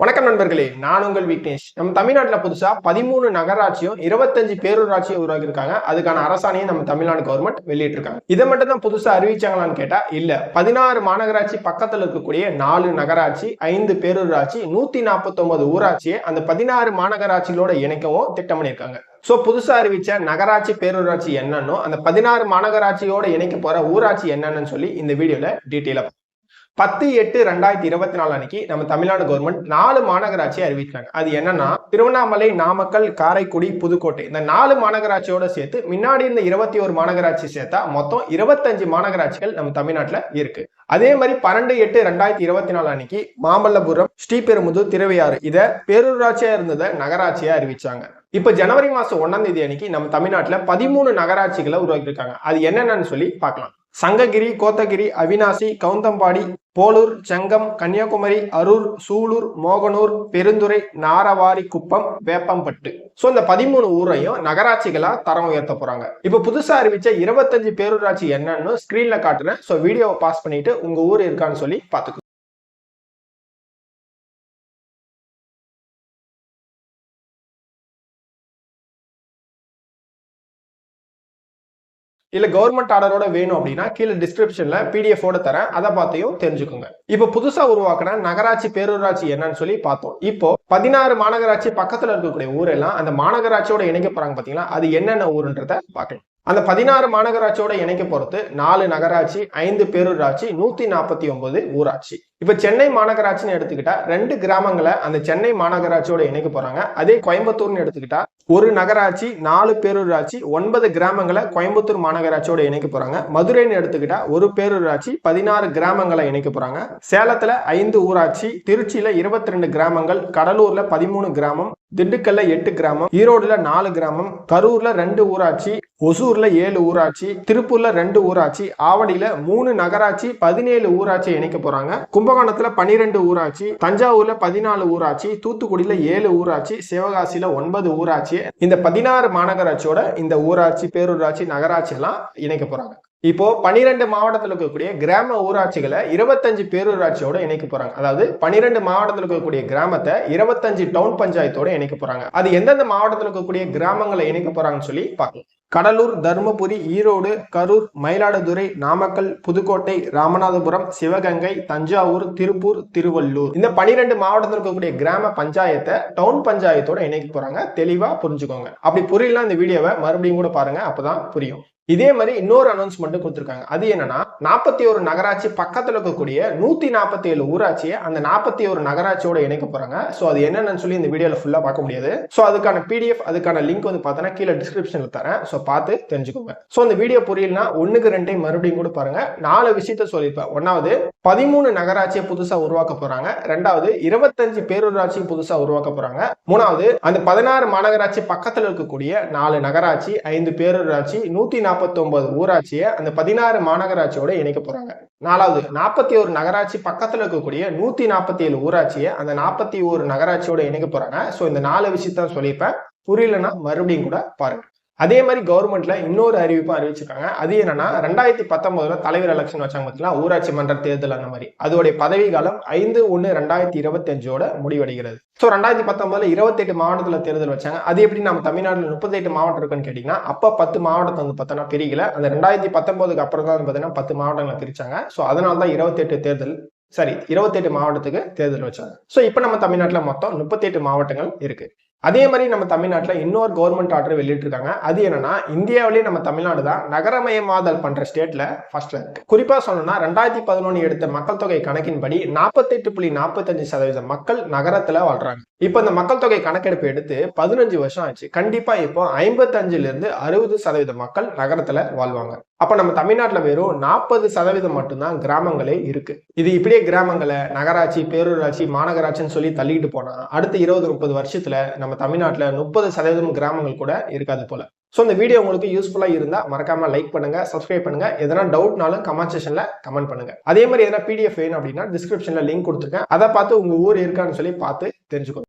வணக்கம் நண்பர்களே நான் உங்கள் விக்னேஷ். நம்ம தமிழ்நாட்டில் புதுசா பதிமூணு நகராட்சியும் இருபத்தஞ்சு பேரூராட்சியும் உருவாக்கியிருக்காங்க. அதுக்கான அரசாணையும் நம்ம தமிழ்நாடு கவர்மெண்ட் வெளியிட்டிருக்காங்க. இதை மட்டும் தான் புதுசா அறிவிச்சாங்களான்னு கேட்டா இல்ல. பதினாறு மாநகராட்சி பக்கத்துல இருக்கக்கூடிய நாலு நகராட்சி ஐந்து பேரூராட்சி நூத்தி நாற்பத்தொன்பது ஊராட்சியை அந்த பதினாறு மாநகராட்சிகளோட இணைக்கவும் திட்டம் பண்ணியிருக்காங்க. சோ புதுசா அறிவிச்ச நகராட்சி பேரூராட்சி என்னன்னோ அந்த பதினாறு மாநகராட்சியோட இணைக்க போற ஊராட்சி என்னன்னு சொல்லி இந்த வீடியோல டீட்டெயிலாக பத்து எட்டு ரெண்டாயிரத்தி இருபத்தி நாலு அன்னைக்கு நம்ம தமிழ்நாடு கவர்மெண்ட் நாலு மாநகராட்சியை அறிவிச்சாங்க. அது என்னன்னா திருவண்ணாமலை நாமக்கல் காரைக்குடி புதுக்கோட்டை. இந்த நாலு மாநகராட்சியோட சேர்த்து முன்னாடி இந்த இருபத்தி ஒரு மாநகராட்சி சேர்த்தா மொத்தம் இருபத்தஞ்சு மாநகராட்சிகள் நம்ம தமிழ்நாட்டில் இருக்கு. அதே மாதிரி பன்னெண்டு எட்டு ரெண்டாயிரத்தி இருபத்தி நாலு அன்னைக்கு மாமல்லபுரம் ஸ்ரீபெரும்புதூர் திருவையாறு இதை பேரூராட்சியா இருந்ததை நகராட்சியா அறிவிச்சாங்க. இப்ப ஜனவரி மாசம் ஒன்னாம் தேதி அன்னைக்கு நம்ம தமிழ்நாட்டில் பதிமூணு நகராட்சிகளை உருவாக்கியிருக்காங்க. அது என்னென்னு சொல்லி பார்க்கலாம். சங்ககிரி கோத்தகிரி அவினாசி கவுந்தம்பாடி போலூர் செங்கம் கன்னியாகுமரி அரூர் சூலூர் மோகனூர் பெருந்துறை நாரவாரி குப்பம் வேப்பம்பட்டு. சோ இந்த பதிமூணு ஊரையும் நகராட்சிகளா தரம் உயர்த்த போறாங்க. இப்ப புதுசா அறிவிச்ச இருபத்தஞ்சு பேரூராட்சி என்னன்னு ஸ்கிரீன்ல காட்டுறேன். சோ வீடியோவை பாஸ் பண்ணிட்டு உங்க ஊர் இருக்கான்னு சொல்லி பாத்துக்கோ இல்லை கவர்மெண்ட் ஆர்டரோட வேணும் அப்படின்னா கீழே டிஸ்கிரிப்ஷன்ல பிடிஎஃப் ஓட தரேன். அதை பார்த்தையும் தெரிஞ்சுக்கோங்க. இப்போ புதுசாக உருவாக்குன நகராட்சி பேரூராட்சி என்னன்னு சொல்லி பார்த்தோம். இப்போ பதினாறு மாநகராட்சி பக்கத்தில் இருக்கக்கூடிய ஊரெல்லாம் அந்த மாநகராட்சியோட இணைக்க போறாங்க பார்த்தீங்களா? அது என்னென்ன ஊருன்றத பார்க்கலாம். அந்த பதினாறு மாநகராட்சியோட இணைக்க பொறுத்து நாலு நகராட்சி ஐந்து பேரூராட்சி நூத்தி நாற்பத்தி ஒன்பது ஊராட்சி. இப்ப சென்னை மாநகராட்சின்னு எடுத்துக்கிட்டா ரெண்டு கிராமங்களை அந்த சென்னை மாநகராட்சியோட இணைக்க போறாங்க. அதே கோயம்புத்தூர்னு எடுத்துக்கிட்டா ஒரு நகராட்சி நாலு பேரூராட்சி ஒன்பது கிராமங்களை கோயம்புத்தூர் மாநகராட்சியோட இணைக்க போறாங்க. மதுரைன்னு எடுத்துக்கிட்டா ஒரு பேரூராட்சி பதினாறு கிராமங்களை இணைக்க போறாங்க. சேலத்துல ஐந்து ஊராட்சி திருச்சியில இருபத்தி ரெண்டு கிராமங்கள் கடலூர்ல பதிமூணு கிராமம் திண்டுக்கல்ல எட்டு கிராமம் ஈரோடுல நாலு கிராமம் கரூர்ல ரெண்டு ஊராட்சி ஒசூர்ல ஏழு ஊராட்சி திருப்பூர்ல ரெண்டு ஊராட்சி ஆவடியில மூணு நகராட்சி பதினேழு ஊராட்சி இணைக்க போறாங்க. கும்பகோணத்துல பனிரெண்டு ஊராட்சி தஞ்சாவூர்ல பதினாலு ஊராட்சி தூத்துக்குடியில ஏழு ஊராட்சி சிவகாசியில ஒன்பது ஊராட்சி. இந்த பதினாறு மாநகராட்சியோட இந்த ஊராட்சி பேரூராட்சி நகராட்சி எல்லாம் இணைக்க போறாங்க. இப்போ பனிரெண்டு மாவட்டத்தில் இருக்கக்கூடிய கிராம ஊராட்சிகளை இருபத்தஞ்சு பேரூராட்சியோட இணைக்க போறாங்க. அதாவது பனிரெண்டு மாவட்டத்தில் இருக்கக்கூடிய கிராமத்தை இருபத்தஞ்சு டவுன் பஞ்சாயத்தோட இணைக்க போறாங்க. அது எந்தெந்த மாவட்டத்தில் இருக்கக்கூடிய கிராமங்களை இணைக்க போறாங்கன்னு சொல்லி பார்க்கலாம். கடலூர் தருமபுரி ஈரோடு கரூர் மயிலாடுதுறை நாமக்கல் புதுக்கோட்டை ராமநாதபுரம் சிவகங்கை தஞ்சாவூர் திருப்பூர் திருவள்ளூர். இந்த பனிரெண்டு மாவட்டத்தில் இருக்கக்கூடிய கிராம பஞ்சாயத்தை டவுன் பஞ்சாயத்தோட இணைக்க போறாங்க. தெளிவா புரிஞ்சுக்கோங்க. அப்படி புரியலாம் இந்த வீடியோவை மறுபடியும் கூட பாருங்க. அப்பதான் புரியும். இதே மாதிரி இன்னொரு அனௌன்ஸ்மெண்ட்டும் கொடுத்துருக்காங்க. அது என்னன்னா நாற்பத்தி ஒரு நகராட்சி பக்கத்தில் இருக்கக்கூடிய நூற்றி நாற்பத்தி ஏழு ஊராட்சியை அந்த நாற்பத்தி ஒரு நகராட்சியோட இணைக்க போறாங்க. ஸோ அது என்னென்னு சொல்லி இந்த வீடியோவில் ஃபுல்லாக பார்க்க முடியாது. ஸோ அதுக்கான பிடிஎஃப் அதுக்கான லிங்க் வந்து பார்த்தோன்னா கீழே டிஸ்கிரிப்ஷனில் தரேன். ஸோ பார்த்து தெரிஞ்சுக்கோங்க. ஸோ இந்த வீடியோ புரியலனா ஒன்றுக்கு ரெண்டையும் மறுபடியும் கூட பாருங்க. நாலு விஷயத்த சொல்லியிருப்பேன். ஒன்னாவது பதிமூணு நகராட்சியை புதுசாக உருவாக்க போறாங்க. ரெண்டாவது இருபத்தஞ்சு பேரூராட்சி புதுசாக உருவாக்க போறாங்க. மூணாவது அந்த பதினாறு மாநகராட்சி பக்கத்தில் இருக்கக்கூடிய நாலு நகராட்சி ஐந்து பேரூராட்சி நூற்றி நாற்பது நாற்பத்தொன்பது ஊராட்சியை அந்த பதினாறு மாநகராட்சியோட இணைக்க போறாங்க. நாலாவது நாற்பத்தி ஒரு நகராட்சி பக்கத்துல இருக்கக்கூடிய நூத்தி நாற்பத்தி ஏழு ஊராட்சியை அந்த நாற்பத்தி ஒரு நகராட்சியோட இணைக்க போறாங்க. ஸோ இந்த நாலு விஷயத்தான் சொல்லியிருப்பேன். புரியலன்னா மறுபடியும் கூட பாருங்க. அதே மாதிரி கவர்மெண்ட்ல இன்னொரு அறிவிப்பும் அறிவிச்சிருக்காங்க. அது என்னன்னா ரெண்டாயிரத்தி பத்தொன்பதுல தலைவர் எலெக்ஷன் வச்சாங்க பார்த்தீங்களா ஊராட்சி மன்ற தேர்தல் அந்த மாதிரி. அதோடைய பதவி காலம் ஐந்து ஒன்னு ரெண்டாயிரத்தி இருபத்தி அஞ்சோட முடிவடைகிறது. ஸோ ரெண்டாயிரத்தி பத்தொன்பதுல இருபத்தெட்டு மாவட்டத்தில் தேர்தல் வச்சாங்க. அது எப்படி நம்ம தமிழ்நாட்டில் முப்பத்தெட்டு மாவட்டம் இருக்குன்னு கேட்டீங்கன்னா அப்போ பத்து மாவட்டத்தை வந்து பார்த்தோன்னா பிரிக்கல. அந்த ரெண்டாயிரத்தி பத்தொன்பதுக்கு அப்புறம் தான் பார்த்தீங்கன்னா பத்து மாவட்டங்களை பிரிச்சாங்க. ஸோ அதனால தான் இருபத்தெட்டு தேர்தல் சரி இருபத்தெட்டு மாவட்டத்துக்கு தேர்தல் வச்சாங்க. ஸோ இப்போ நம்ம தமிழ்நாட்டில் மொத்தம் முப்பத்தெட்டு மாவட்டங்கள் இருக்கு. அதே மாதிரி நம்ம தமிழ்நாட்டில் இன்னொரு கவர்மெண்ட் ஆர்டர் வெளியிட்டிருக்காங்க. அது என்னன்னா இந்தியாவிலேயே நம்ம தமிழ்நாடு தான் நகரமயமாதல் பண்ற ஸ்டேட்ல ஃபர்ஸ்ட்ல இருக்கு குறிப்பா சொல்லணும்னா ரெண்டாயிரத்தி பதினொன்று எடுத்த மக்கள் தொகை கணக்கின்படி நாற்பத்தெட்டு புள்ளி நாற்பத்தஞ்சு சதவீதம் மக்கள் நகரத்துல வாழ்றாங்க. இப்போ இந்த மக்கள் தொகை கணக்கெடுப்பு எடுத்து பதினஞ்சு வருஷம் ஆச்சு. கண்டிப்பா இப்போ ஐம்பத்தஞ்சுல இருந்து அறுபது சதவீத மக்கள் நகரத்துல வாழ்வாங்க. அப்ப நம்ம தமிழ்நாட்டுல வெறும் நாற்பது சதவீதம் மட்டும்தான் கிராமங்களே இருக்கு. இது இப்படியே கிராமங்களை நகராட்சி பேரூராட்சி மாநகராட்சின்னு சொல்லி தள்ளிட்டு போனா அடுத்த இருபது முப்பது வருஷத்துல நம்ம தமிழ்நாட்டுல முப்பது சதவீதம் கிராமங்கள் கூட இருக்காது போல. ஸோ இந்த வீடியோ உங்களுக்கு யூஸ்ஃபுல்லாக இருந்தால் மறக்காம லைக் பண்ணுங்க சப்ஸ்கிரைப் பண்ணுங்க. எதனா டவுட்னாலும் கமெண்ட் செஷன்ல கமெண்ட் பண்ணுங்க. அதே மாதிரி எதனா பிடிஎஃப் வேணும் அப்படின்னா டிஸ்கிரிப்ஷன்ல லிங்க் கொடுத்துருக்கேன். அதை பார்த்து உங்க ஊர் இருக்கான்னு சொல்லி பார்த்து தெரிஞ்சுக்கோங்க.